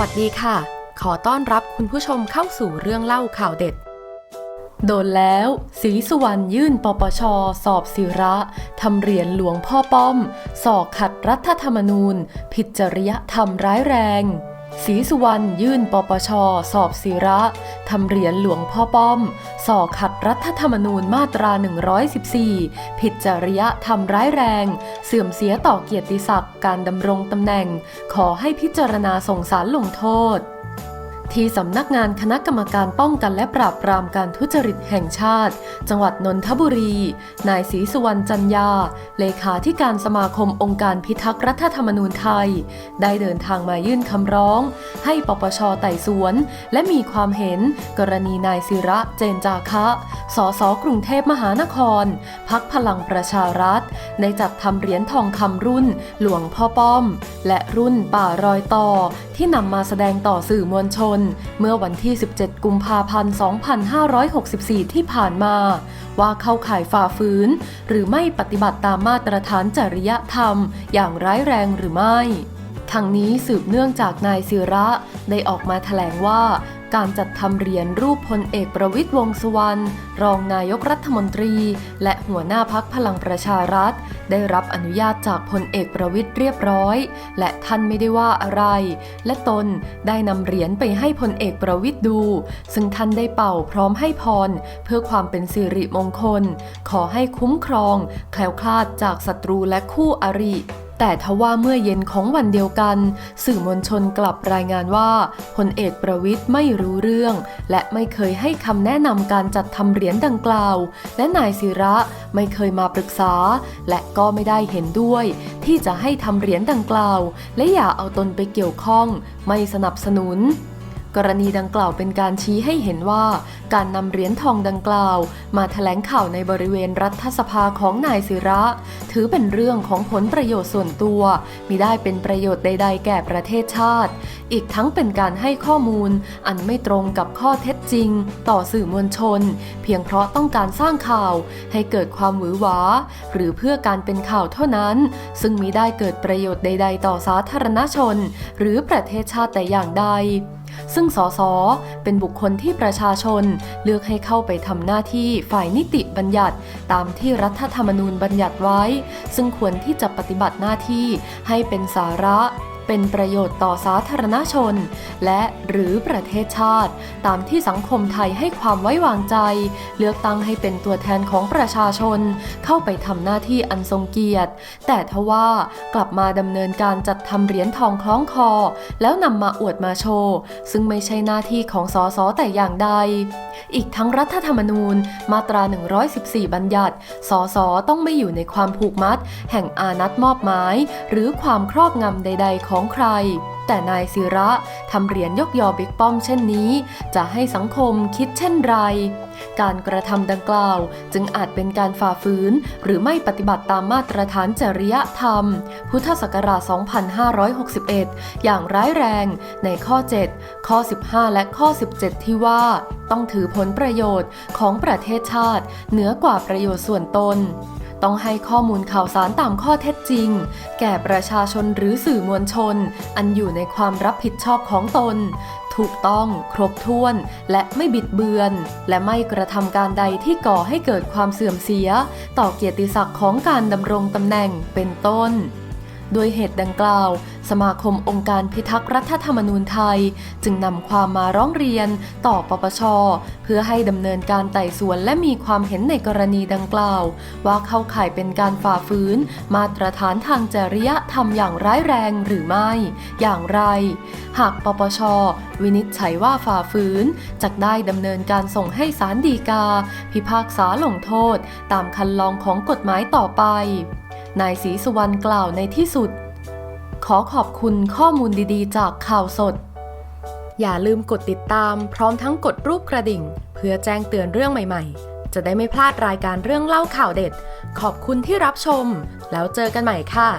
วัสดีค่ะ ขอต้อนรับคุณผู้ชมเข้าสู่เรื่องเล่าข่าวเด็ด โดนแล้วสีสุวรรณยื่นปปช สอบศิระทำเหรียญหลวงพ่อป้อม สอกขัดรัฐธรรมนูญ ผิดจริยธรรมร้ายแรงศรีสุวรรณยื่นปปช สอบศิระทำเหรียญหลวงพ่อป้อม ส่อขัดรัฐธรรมนูญมาตรา 114 ผิดจริยธรรมร้ายแรง เสื่อมเสียต่อเกียรติศักดิ์การดำรงตำแหน่ง ขอให้พิจารณาส่งสารลงโทษ ที่สำนักงานคณะกรรมการป้องกันและปราบปรามการทุจริตแห่งชาติ จังหวัดนนทบุรี นายศรีสุวรรณจันยา เลขาธิการสมาคมองค์การพิทักษ์รัฐธรรมนูญไทย ได้เดินทางมายื่นคำร้อง ให้ปปชไต่สวน และมีความเห็น กรณีนายศิระเจนจาคะ สสกรุงเทพมหานคร พักพลังประชารัฐ ได้จัดทำเหรียญทองคำรุ่น หลวงพ่อป้อม และรุ่นป่ารอยต่อที่นำมาแสดงต่อสื่อมวลชนเมื่อวันที่ 17 กุมภาพันธ์ 2564 ที่ผ่านมา ว่าเข้าข่ายฝ่าฝืน หรือไม่ปฏิบัติตามมาตรฐานจริยธรรม อย่างร้ายแรงหรือไม่ทางนี้สืบเนื่องจากนายศิระได้ออกมาแถลงว่า การจัดทำเหรียญรูปพลเอกประวิตยวงษ์สุวรรณรองนายกรัฐมนตรี และหัวหน้าพักพลังประชารัฐ ได้รับอนุญาตจากพลเอกประวิตยเรียบร้อย และท่านไม่ได้ว่าอะไร และตนได้นำเหรียญไปให้พลเอกประวิตยดู ซึ่งท่านได้เป่าพร้อมให้พร เพื่อความเป็นสิริมงคล ขอให้คุ้มครอง แคล้วคลาดจากศัตรูและคู่อริ แต่ทว่าเมื่อเย็นของวันเดียวกัน สื่อมวลชนกลับรายงานว่าพลเอกประวิทย์ไม่รู้เรื่อง และไม่เคยให้คำแนะนำการจัดทำเหรียญดังกล่าว และนายศิระไม่เคยมาปรึกษา และก็ไม่ได้เห็นด้วย ที่จะให้ทำเหรียญดังกล่าว และอย่าเอาตนไปเกี่ยวข้อง ไม่สนับสนุน กรณีดังกล่าวเป็นการชี้ให้เห็นว่าการนำเหรียญทองดังกล่าว มาแถลงข่าวในบริเวณรัฐสภาของนายศิระ ถือเป็นเรื่องของผลประโยชน์ส่วนตัวมิได้เป็นประโยชน์ใด ๆ แก่ประเทศชาติ อีกทั้งเป็นการให้ข้อมูล อันไม่ตรงกับข้อเท็จจริง ต่อสื่อมวลชน เพียงเพราะต้องการสร้างข่าว ให้เกิดความหวือหวา หรือเพื่อการเป็นข่าวเท่านั้น ซึ่งมิได้เกิดประโยชน์ใด ๆ ต่อสาธารณชน หรือประเทศชาติแต่อย่างใด ซึ่งสสเป็นบุคคลที่ประชาชนเลือกให้เข้าไปทำหน้าที่ฝ่ายนิติบัญญัติ ตามที่รัฐธรรมนูญบัญญัติไว้ ซึ่งควรที่จะปฏิบัติหน้าที่ให้เป็นสาระ เป็นประโยชน์ต่อสาธารณชน และหรือประเทศชาติ ตามที่สังคมไทยให้ความไว้วางใจ เลือกตั้งให้เป็นตัวแทนของประชาชน เข้าไปทำหน้าที่อันทรงเกียรติ แต่ทว่ากลับมาดำเนินการจัดทำเหรียญทองคล้องคอ แล้วนำมาอวดมาโชว์ ซึ่งไม่ใช่หน้าที่ของสสแต่อย่างใด อีกทั้งรัฐธรรมนูญมาตรา 114 บัญญัติ สสต้องไม่อยู่ในความผูกมัด แห่งอานัตมอบหมาย หรือความครอบงำใด ๆ ของของใคร แต่นายศิระทำเหรียญยกยอบิ๊กป้อมเช่นนี้ จะให้สังคมคิดเช่นไร การกระทำดังกล่าวจึงอาจเป็นการฝ่าฝืน หรือไม่ปฏิบัติตามมาตรฐานจริยธรรม พุทธศักราช 2561 อย่างร้ายแรงในข้อ 7 ข้อ 15 และข้อ 17 ที่ว่า ต้องถือผลประโยชน์ของประเทศชาติ เหนือกว่าประโยชน์ส่วนตน ต้องให้ข้อมูลข่าวสารตามข้อเท็จจริง แก่ประชาชนหรือสื่อมวลชน อันอยู่ในความรับผิดชอบของตน ถูกต้องครบถ้วน และไม่บิดเบือน และไม่กระทำการใดที่ก่อให้เกิดความเสื่อมเสีย ต่อเกียรติศักดิ์ของการดำรงตำแหน่งเป็นต้น ด้วยเหตุดังกล่าว สมาคมองค์การพิทักษ์รัฐธรรมนูญไทย จึงนำความมาร้องเรียนต่อปปช เพื่อให้ดำเนินการไต่สวนและมีความเห็นในกรณีดังกล่าว ว่าเข้าข่ายเป็นการฝ่าฝืน มาตรฐานทางจริยธรรมอย่างร้ายแรงหรือไม่ อย่างไร หากปปช วินิจฉัยว่าฝ่าฝืนจะได้ดำเนินการส่งให้ศาลฎีกา พิพากษาลงโทษ ตามคันลองของกฎหมายต่อไป นายศรีสุวรรณกล่าวในที่สุด ขอขอบคุณข้อมูลดีๆ จากข่าวสด อย่าลืมกดติดตามพร้อมทั้งกดรูปกระดิ่ง เพื่อแจ้งเตือนเรื่องใหม่ๆ จะได้ไม่พลาดรายการเรื่องเล่าข่าวเด็ด ขอบคุณที่รับชม แล้วเจอกันใหม่ค่ะ